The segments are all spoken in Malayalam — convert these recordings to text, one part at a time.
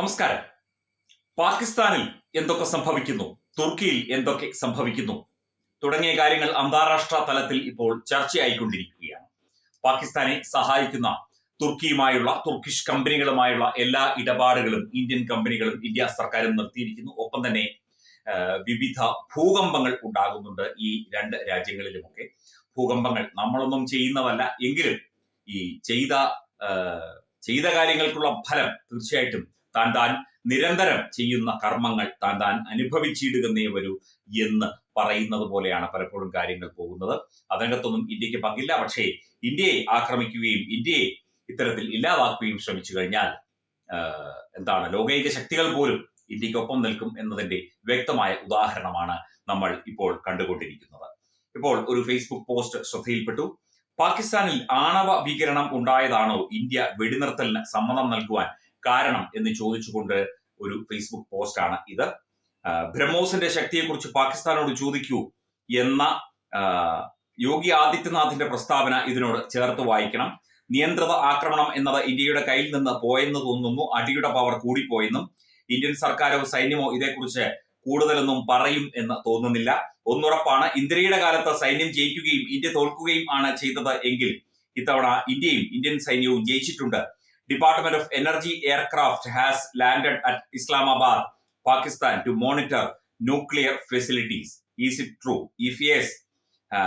നമസ്കാരം. പാകിസ്ഥാനിൽ എന്തൊക്കെ സംഭവിക്കുന്നു? തുർക്കിയിൽ എന്തൊക്കെ സംഭവിക്കുന്നു? തുടങ്ങിയ കാര്യങ്ങൾ അന്താരാഷ്ട്ര തലത്തിൽ ഇപ്പോൾ ചർച്ചയായിക്കൊണ്ടിരിക്കുകയാണ്. പാകിസ്ഥാനെ സഹായിക്കുന്ന തുർക്കിയുമായുള്ള തുർക്കിഷ് കമ്പനികളുമായുള്ള എല്ലാ ഇടപാടുകളും ഇന്ത്യൻ കമ്പനികളും ഇന്ത്യ സർക്കാരും നിർത്തിയിരിക്കുന്നു. ഒപ്പം തന്നെ വിവിധ ഭൂകമ്പങ്ങൾ ഉണ്ടാകുന്നുണ്ട് ഈ രണ്ട് രാജ്യങ്ങളിലുമൊക്കെ. ഭൂകമ്പങ്ങൾ നമ്മളൊന്നും ചെയ്യുന്നതല്ല. എങ്കിലും ഈ ചെയ്ത ചെയ്ത കാര്യങ്ങൾക്കുള്ള ഫലം തീർച്ചയായിട്ടും താൻ താൻ നിരന്തരം ചെയ്യുന്ന കർമ്മങ്ങൾ താൻ താൻ അനുഭവിച്ചിടുകന്നേ വരൂ എന്ന് പറയുന്നത് പോലെയാണ് പലപ്പോഴും കാര്യങ്ങൾ പോകുന്നത്. അതിനകത്തൊന്നും ഇന്ത്യയ്ക്ക് പങ്കില്ല. പക്ഷേ ഇന്ത്യയെ ആക്രമിക്കുകയും ഇന്ത്യയെ ഇത്തരത്തിൽ ഇല്ലാതാക്കുകയും ശ്രമിച്ചു കഴിഞ്ഞാൽ എന്താണ് ലോകൈക ശക്തികൾ പോലും ഇന്ത്യക്കൊപ്പം നിൽക്കും എന്നതിന്റെ വ്യക്തമായ ഉദാഹരണമാണ് നമ്മൾ ഇപ്പോൾ കണ്ടുകൊണ്ടിരിക്കുന്നത്. ഇപ്പോൾ ഒരു ഫേസ്ബുക്ക് പോസ്റ്റ് ശ്രദ്ധയിൽപ്പെട്ടു. പാകിസ്ഥാനിൽ ആണവ വികിരണം ഉണ്ടായതാണോ ഇന്ത്യ വെടിനിർത്തലിന് സമ്മതം നൽകുവാൻ കാരണം എന്ന് ചോദിച്ചുകൊണ്ട് ഒരു ഫേസ്ബുക്ക് പോസ്റ്റാണ് ഇത്. ബ്രഹ്മോസിന്റെ ശക്തിയെക്കുറിച്ച് പാകിസ്ഥാനോട് ചോദിക്കൂ എന്ന യോഗി ആദിത്യനാഥിന്റെ പ്രസ്താവന ഇതിനോട് ചേർത്ത് വായിക്കണം. നിയന്ത്രിത ആക്രമണം എന്നത് ഇന്ത്യയുടെ കയ്യിൽ നിന്ന് പോയെന്ന് തോന്നുന്നു അടിയുടെ പവർ കൂടിപ്പോയെന്നും ഇന്ത്യൻ സർക്കാരോ സൈന്യമോ ഇതേക്കുറിച്ച് കൂടുതലൊന്നും പറയും എന്ന് തോന്നുന്നില്ല. ഒന്നുറപ്പാണ് ഇന്ദിരയുടെ കാലത്ത് സൈന്യം ജയിക്കുകയും ഇന്ത്യ തോൽക്കുകയും ആണ് ചെയ്തത് എങ്കിൽ ഇത്തവണ ഇന്ത്യയും ഇന്ത്യൻ സൈന്യവും ജയിച്ചിട്ടുണ്ട്. Department of energy aircraft has landed at Islamabad Pakistan to monitor nuclear facilities is it true if yes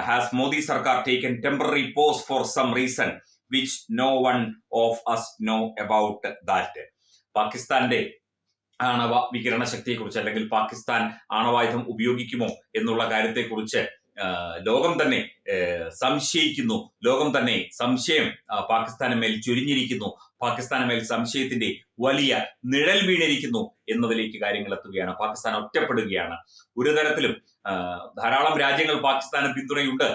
has Modi sarkar taken temporary pause for some reason which no one of us know about that പാകിസ്ഥാന്റെ ആണവ വികിരണ ശക്തിയെക്കുറിച്ച് അല്ലെങ്കിൽ പാകിസ്ഥാൻ ആണവായുധം ഉപയോഗിക്കുമോ എന്നുള്ള കാര്യത്തെക്കുറിച്ച് ആ, ലോകം തന്നെ സംശയിക്കുന്നു. ലോകം തന്നെ സംശയം പാകിസ്ഥാന് മേൽ ചുരിഞ്ഞിരിക്കുന്നു. പാകിസ്ഥാന് മേൽ സംശയത്തിന്റെ വലിയ നിഴൽ വീണിരിക്കുന്നു എന്നതിലേക്ക് കാര്യങ്ങൾ എത്തുകയാണ്. പാകിസ്ഥാൻ ഒറ്റപ്പെടുകയാണ്. ഒരു തരത്തിലും ധാരാളം രാജ്യങ്ങൾ പാകിസ്ഥാന് പിന്തുണയുണ്ട്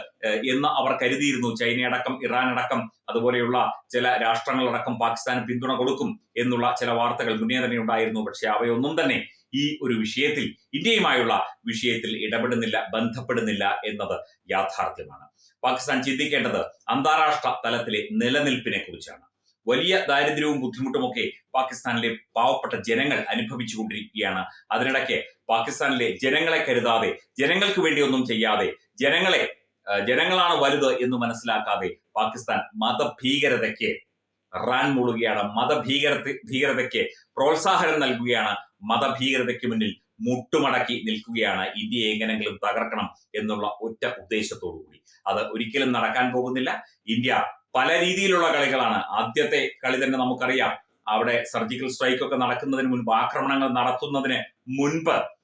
എന്ന് അവർ കരുതിയിരുന്നു. ചൈനയടക്കം ഇറാൻ അടക്കം അതുപോലെയുള്ള ചില രാഷ്ട്രങ്ങളടക്കം പാകിസ്ഥാന് പിന്തുണ കൊടുക്കും എന്നുള്ള ചില വാർത്തകൾ മുന്നേ തന്നെ ഉണ്ടായിരുന്നു. പക്ഷെ അവയൊന്നും തന്നെ ഈ ഒരു വിഷയത്തിൽ ഇന്ത്യയുമായുള്ള വിഷയത്തിൽ ഇടപെടുന്നില്ല ബന്ധപ്പെടുന്നില്ല എന്നത് യാഥാർത്ഥ്യമാണ്. പാകിസ്ഥാൻ ചിന്തിക്കേണ്ടത് അന്താരാഷ്ട്ര തലത്തിലെ നിലനിൽപ്പിനെ കുറിച്ചാണ് വലിയ ദാരിദ്ര്യവും ബുദ്ധിമുട്ടുമൊക്കെ പാകിസ്ഥാനിലെ പാവപ്പെട്ട ജനങ്ങൾ അനുഭവിച്ചുകൊണ്ടിരിക്കുകയാണ്. അതിനിടയ്ക്ക് പാകിസ്ഥാനിലെ ജനങ്ങളെ കരുതാതെ ജനങ്ങൾക്ക് വേണ്ടി ഒന്നും ചെയ്യാതെ ജനങ്ങളെ ജനങ്ങളാണ് വലുത് എന്ന് മനസ്സിലാക്കാതെ പാകിസ്ഥാൻ മതഭീകരതയ്ക്ക് റാൻ മൂളുകയാണ്. മതഭീകര ഭീകരതയ്ക്ക് പ്രോത്സാഹനം നൽകുകയാണ്. മതഭീകരതയ്ക്ക് മുന്നിൽ മുട്ടുമടക്കി നിൽക്കുകയാണ്. ഇന്ത്യയെ എങ്ങനെങ്കിലും തകർക്കണം എന്നുള്ള ഒറ്റ ഉദ്ദേശത്തോടു കൂടി. അത് ഒരിക്കലും നടക്കാൻ പോകുന്നില്ല. ഇന്ത്യ പല രീതിയിലുള്ള കളികളാണ്. ആദ്യത്തെ കളി തന്നെ നമുക്കറിയാം. അവിടെ സർജിക്കൽ സ്ട്രൈക്ക് ഒക്കെ നടക്കുന്നതിന് മുൻപ് ആക്രമണങ്ങൾ നടത്തുന്നതിന് മുൻപ്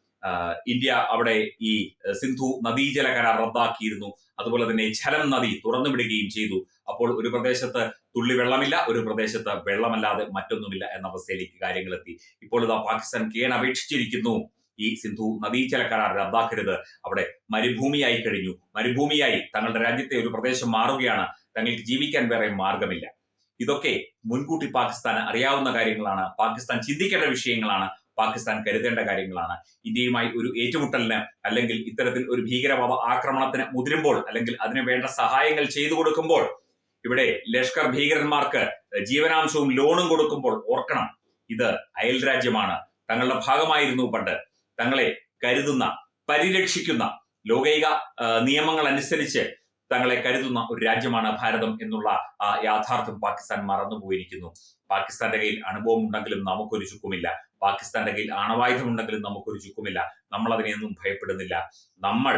ഇന്ത്യ അവിടെ ഈ സിന്ധു നദീജല കരാർ റദ്ദാക്കിയിരുന്നു. അതുപോലെ തന്നെ ഝലം നദി തുറന്നു വിടുകയും ചെയ്തു. അപ്പോൾ ഒരു പ്രദേശത്ത് തുള്ളി വെള്ളമില്ല ഒരു പ്രദേശത്ത് വെള്ളമല്ലാതെ മറ്റൊന്നുമില്ല എന്ന അവസ്ഥയിലേക്ക് കാര്യങ്ങൾ എത്തി ഇപ്പോൾ ഇതാ പാകിസ്ഥാൻ കേണപേക്ഷിച്ചിരിക്കുന്നു. ഈ സിന്ധു നദീജല കരാർ റദ്ദാക്കരുത്. അവിടെ മരുഭൂമിയായി കഴിഞ്ഞു. മരുഭൂമിയായി തങ്ങളുടെ രാജ്യത്തെ ഒരു പ്രദേശം മാറുകയാണ്. തങ്ങൾക്ക് ജീവിക്കാൻ വേറെ മാർഗമില്ല. ഇതൊക്കെ മുൻകൂട്ടി പാകിസ്ഥാൻ അറിയാവുന്ന കാര്യങ്ങളാണ്. പാകിസ്ഥാൻ ചിന്തിക്കേണ്ട വിഷയങ്ങളാണ്. പാകിസ്ഥാൻ കരുതേണ്ട കാര്യങ്ങളാണ്. ഇന്ത്യയുമായി ഒരു ഏറ്റുമുട്ടലിന് അല്ലെങ്കിൽ ഇത്തരത്തിൽ ഒരു ഭീകരവാദ ആക്രമണത്തിന് മുതിരുമ്പോൾ അല്ലെങ്കിൽ അതിന് വേണ്ട സഹായങ്ങൾ ചെയ്തു കൊടുക്കുമ്പോൾ ഇവിടെ ലഷ്കർ ഭീകരന്മാർക്ക് ജീവനാംശവും ലോണും കൊടുക്കുമ്പോൾ ഓർക്കണം ഇത് അയൽ രാജ്യമാണ്. തങ്ങളുടെ ഭാഗമായിരുന്നു പണ്ട്. തങ്ങളെ കരുതുന്ന പരിരക്ഷിക്കുന്ന ലോകൈക നിയമങ്ങൾ അനുസരിച്ച് തങ്ങളെ കരുതുന്ന ഒരു രാജ്യമാണ് ഭാരതം എന്നുള്ള യാഥാർത്ഥ്യം പാകിസ്ഥാൻ മറന്നുപോയിരിക്കുന്നു പാകിസ്ഥാന്റെ കയ്യിൽ അനുഭവം ഉണ്ടെങ്കിലും നമുക്കൊരു ചുക്കുമില്ല. പാകിസ്ഥാന്റെ കയ്യിൽ ആണവായുധം ഉണ്ടെങ്കിലും നമുക്കൊരു ചുക്കുമില്ല. നമ്മൾ അതിനെയൊന്നും ഭയപ്പെടുന്നില്ല. നമ്മൾ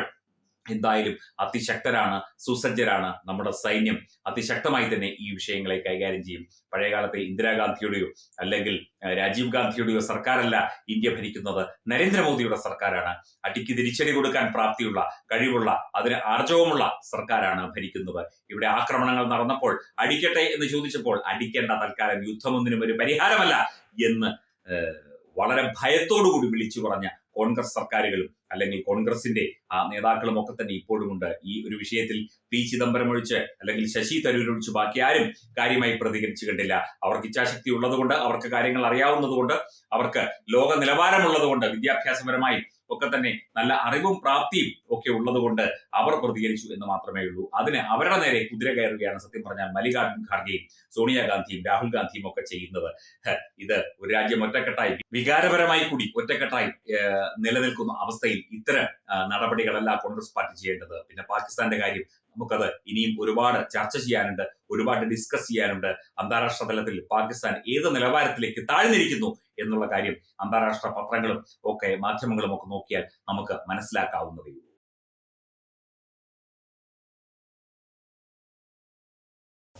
എന്തായാലും അതിശക്തരാണ് സുസജ്ജരാണ് നമ്മുടെ സൈന്യം. അതിശക്തമായി തന്നെ ഈ വിഷയങ്ങളെ കൈകാര്യം ചെയ്യും. പഴയകാലത്തെ ഇന്ദിരാഗാന്ധിയുടെയോ അല്ലെങ്കിൽ രാജീവ് ഗാന്ധിയുടെയോ സർക്കാരല്ല ഇന്ത്യ ഭരിക്കുന്നത്. നരേന്ദ്രമോദിയുടെ സർക്കാരാണ്. അടിക്ക് തിരിച്ചടി കൊടുക്കാൻ പ്രാപ്തിയുള്ള കഴിവുള്ള അതിന് ആർജവമുള്ള സർക്കാരാണ് ഭരിക്കുന്നത്. ഇവിടെ ആക്രമണങ്ങൾ നടന്നപ്പോൾ അടിക്കട്ടെ എന്ന് ചോദിച്ചപ്പോൾ അടിക്കേണ്ട തൽക്കാലം യുദ്ധമൊന്നിനും ഒരു പരിഹാരമല്ല എന്ന് വളരെ ഭയത്തോടുകൂടി വിളിച്ചു പറഞ്ഞ കോൺഗ്രസ് സർക്കാരുകളും അല്ലെങ്കിൽ കോൺഗ്രസിന്റെ ആ നേതാക്കളും ഒക്കെ തന്നെ ഇപ്പോഴും ഉണ്ട്. ഈ ഒരു വിഷയത്തിൽ പി ചിദംബരം ഒഴിച്ച് അല്ലെങ്കിൽ ശശി തരൂർ ഒഴിച്ച് ബാക്കി ആരും കാര്യമായി പ്രതികരിച്ചു കണ്ടില്ല. അവർക്ക് ഇച്ഛാശക്തി ഉള്ളതുകൊണ്ട് അവർക്ക് കാര്യങ്ങൾ അറിയാവുന്നതുകൊണ്ട് അവർക്ക് ലോക നിലവാരമുള്ളതുകൊണ്ട് വിദ്യാഭ്യാസപരമായി ഒക്കെ തന്നെ നല്ല അറിവും പ്രാപ്തിയും ഒക്കെ ഉള്ളതുകൊണ്ട് അവർ പ്രതികരിച്ചു എന്ന് മാത്രമേ ഉള്ളൂ. അതിന് അവരുടെ നേരെ കുതിര കയറുകയാണ് സത്യം പറഞ്ഞാൽ മല്ലികാർജുൻ ഖാർഗെയും സോണിയാഗാന്ധിയും രാഹുൽ ഗാന്ധിയും ഒക്കെ ചെയ്യുന്നത്. ഇത് ഒരു രാജ്യം ഒറ്റക്കെട്ടായി വികാരപരമായി കൂടി ഒറ്റക്കെട്ടായി നിലനിൽക്കുന്ന അവസ്ഥയിൽ ഇത്തരം നടപടികളല്ല കോൺഗ്രസ് പാർട്ടി ചെയ്യേണ്ടത്. പിന്നെ പാകിസ്ഥാന്റെ കാര്യം നമുക്കത് ഇനിയും ഒരുപാട് ചർച്ച ചെയ്യാനുണ്ട് ഒരുപാട് ഡിസ്കസ് ചെയ്യാനുണ്ട്. അന്താരാഷ്ട്ര തലത്തിൽ പാകിസ്ഥാൻ ഏത് നിലവാരത്തിലേക്ക് താഴ്ന്നിരിക്കുന്നു എന്നുള്ള കാര്യം അന്താരാഷ്ട്ര പത്രങ്ങളും ഒക്കെ മാധ്യമങ്ങളും ഒക്കെ നോക്കിയാൽ നമുക്ക് മനസ്സിലാക്കാവുന്നതേ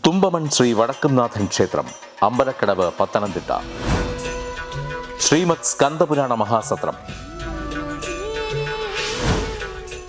തുമ്പമൺ ശ്രീ വടക്കുംനാഥൻ ക്ഷേത്രം അമ്പലക്കടവ് പത്തനംതിട്ട. ശ്രീമത് സ്കന്ദപുരാണ മഹാസത്രം.